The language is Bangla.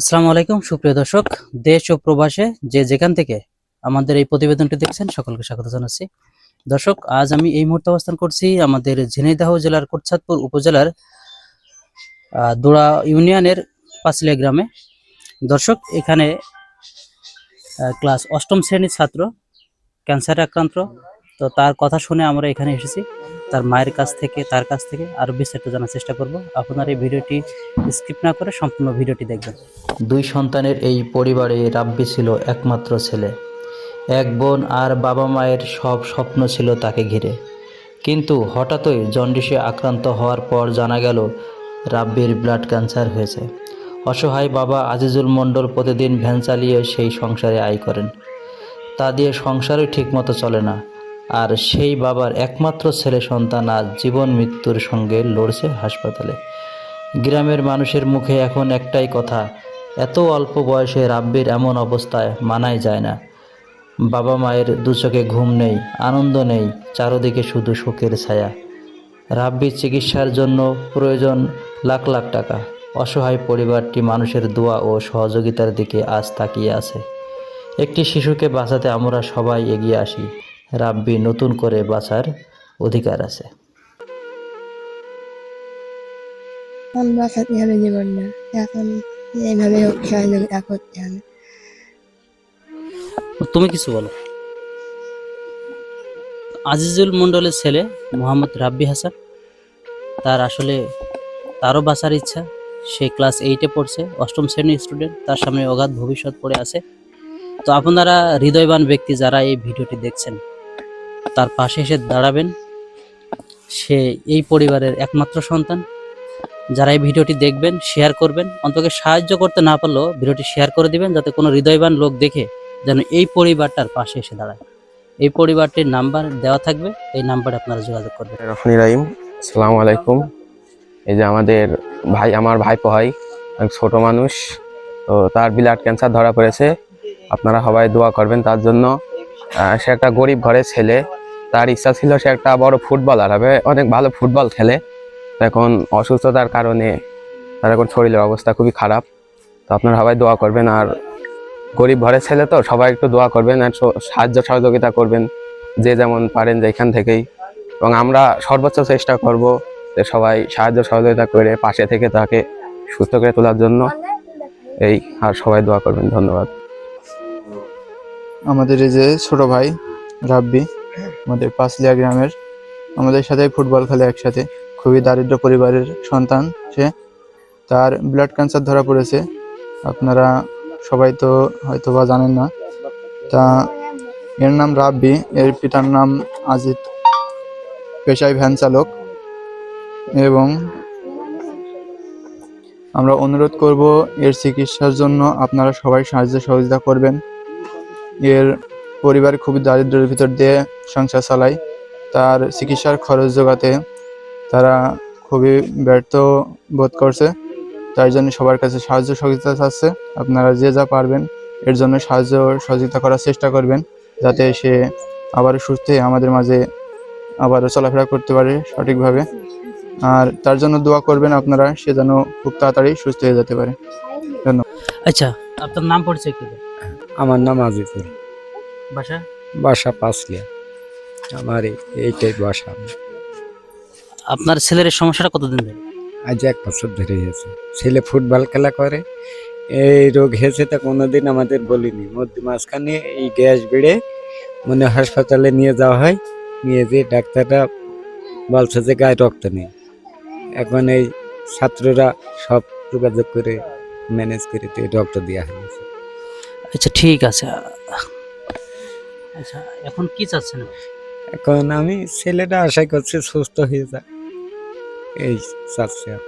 আসসালামু আলাইকুম, সুপ্রিয় দর্শক। দেশ ও প্রবাসে যে যেখান থেকে আমাদের এই প্রতিবেদনটি দেখছেন, সকলকে স্বাগত জানাচ্ছি। দর্শক, আজ আমি এই মুহূর্তে অবস্থান করছি আমাদের ঝিনাইদহ জেলার কোটসাদপুর উপজেলার দোড়া ইউনিয়নের পাঁচলিয়া গ্রামে। দর্শক, এখানে ক্লাস অষ্টম শ্রেণির ছাত্র, ক্যান্সারে আক্রান্ত। তো তার কথা শুনে আমরা এখানে এসেছি। তার মায়ের কাছ থেকে, তার কাছ থেকে আরও বিস্তারিত জানার চেষ্টা করব। আপনার এই ভিডিওটি স্কিপ না করে সম্পূর্ণ ভিডিওটি দেখবেন। দুই সন্তানের এই পরিবারে রাব্বি ছিল একমাত্র ছেলে। এক বোন আর বাবা মায়ের সব স্বপ্ন ছিল তাকে ঘিরে। কিন্তু হঠাৎই জন্ডিসে আক্রান্ত হওয়ার পর জানা গেল, রাব্বির ব্লাড ক্যান্সার হয়েছে। অসহায় বাবা আজিজুল মণ্ডল প্রতিদিন ভ্যান চালিয়ে সেই সংসারে আয় করেন। তা দিয়ে সংসারই ঠিকমতো চলে না। আর সেই বাবার একমাত্র ছেলে সন্তান আজ জীবন মৃত্যুর সঙ্গে লড়ছে হাসপাতালে। গ্রামের মানুষের মুখে এখন একটাই কথা, এত অল্প বয়সে রাব্বির এমন অবস্থায় মানাই যায় না। বাবা মায়ের দু চোখে ঘুম নেই, আনন্দ নেই, চারদিকে শুধু শোকের ছায়া। রাব্বির চিকিৎসার জন্য প্রয়োজন লাখ লাখ টাকা। অসহায় পরিবারটি মানুষের দোয়া ও সহযোগিতার দিকে আজ তাকিয়ে আছে। একটি শিশুকে বাঁচাতে আমরা সবাই এগিয়ে আসি। রাব্বি নতুন করে বাঁচার অধিকার আছে। এখন বাঁচাতে হবে জীবনটা। এখন এইভাবে সহযোগিতা করতে হবে। তুমি কিছু বলো। আজিজুল মণ্ডলের ছেলে মোহাম্মদ রাব্বি হাসান তার আসলে তারও বাঁচার ইচ্ছা। সে ক্লাস এইটে পড়ছে অষ্টম শ্রেণির স্টুডেন্ট তার সামনে অগাধ ভবিষ্যৎ পড়ে আছে। তো আপনারা হৃদয়বান ব্যক্তি যারা এই ভিডিওটি দেখছেন তার পাশে এসে দাঁড়াবেন। সে এই পরিবারের একমাত্র সন্তান। যারা এই ভিডিওটি দেখবেন শেয়ার করবেন, অন্তকে সাহায্য করতে না পারলেও ভিডিওটি শেয়ার করে দিবেন, যাতে কোনো হৃদয়বান লোক দেখে যেন এই পরিবারটার পাশে এসে দাঁড়ায়। এই পরিবারটির নাম্বার দেওয়া থাকবে, এই নাম্বারে আপনারা যোগাযোগ করবেন। রফনি রাহিম আসসালামু আলাইকুম। এই যে আমাদের ভাই, আমার হয় এক ছোট মানুষ, তো তার ব্লাড ক্যান্সার ধরা পড়েছে। আপনারা সবাই দোয়া করবেন তার জন্য। সে একটা গরিব ঘরের ছেলে। তার ইচ্ছা ছিল সে একটা বড় ফুটবলার হবে, অনেক ভালো ফুটবল খেলে। এখন অসুস্থতার কারণে তার এখন শরীরের অবস্থা খুবই খারাপ। তো আপনারা সবাই দোয়া করবেন, আর গরিব ঘরের ছেলে তো, সবাই একটু দোয়া করবেন আর সাহায্য সহযোগিতা করবেন, যে যেমন পারেন যেখান থেকেই। এবং আমরা সর্বোচ্চ চেষ্টা করব যে সবাই সাহায্য সহযোগিতা করে পাশে থেকে তাকে সুস্থ করে তোলার জন্য। এই, আর সবাই দোয়া করবেন, ধন্যবাদ। আমাদের এই যে ছোট ভাই, রাব্বি আমাদের পাঁচলিয়া গ্রামের আমাদের সাথে ফুটবল খেলে একসাথে। খুবই দারিদ্র পরিবারের সন্তান সে। তার ব্লাড ক্যান্সার ধরা পড়েছে। আপনারা সবাই তো হয়তো বা জানেন না। তা এর নাম রাব্বি, এর পিতার নাম আজিত, পেশায় ভ্যান চালক। এবং আমরা অনুরোধ করব এর চিকিৎসার জন্য আপনারা সবাই সাহায্য সহযোগিতা করবেন। এর পরিবার খুবই দারিদ্র্যের ভিতর দিয়ে সংসার চালায়। তার চিকিৎসার খরচ জোগাতে তারা খুবই ব্যর্থ বোধ করছে। তাই জন্য সবার কাছে সাহায্য সহযোগিতা চাচ্ছে। আপনারা যে যা পারবেন এর জন্য সাহায্য সহযোগিতা করার চেষ্টা করবেন যাতে সে আবার সুস্থ হয়ে আমাদের মাঝে আবার চলাফেরা করতে পারে সঠিকভাবে। আর তার জন্য দোয়া করবেন আপনারা সে যেন খুব তাড়াতাড়ি সুস্থ হয়ে যেতে পারে। ধন্যবাদ। আচ্ছা আপনার নাম পড়ছে দেন। আমার নাম আজিজুল। বাসা? বাসা পাঁচলিয়া। আমার এই- এইটাই বাসা। আপনার ছেলের সমস্যাটা কতদিন ধরে? আজ এক বছর ধরে হয়েছে। ছেলে ফুটবল খেলা করে। এই রোগ হয়েছে তা কোনোদিন আমাদের বলিনি। মধ্যে মাঝখানে এই গ্যাস বেড়ে মানে হাসপাতালে নিয়ে যাওয়া হয়। নিয়ে যেয়ে ডাক্তাররা বলছে যে গায়ে রক্ত নেই। এখন এই ছাত্ররা সব যোগাযোগ করে ম্যানেজ করে রক্ত দেওয়া হয়েছে। আচ্ছা ঠিক আছে। আচ্ছা এখন কি চাচ্ছেন এখন আমি ছেলেটা আশা করছি সুস্থ হয়ে যায় এই চাচ্ছে আর।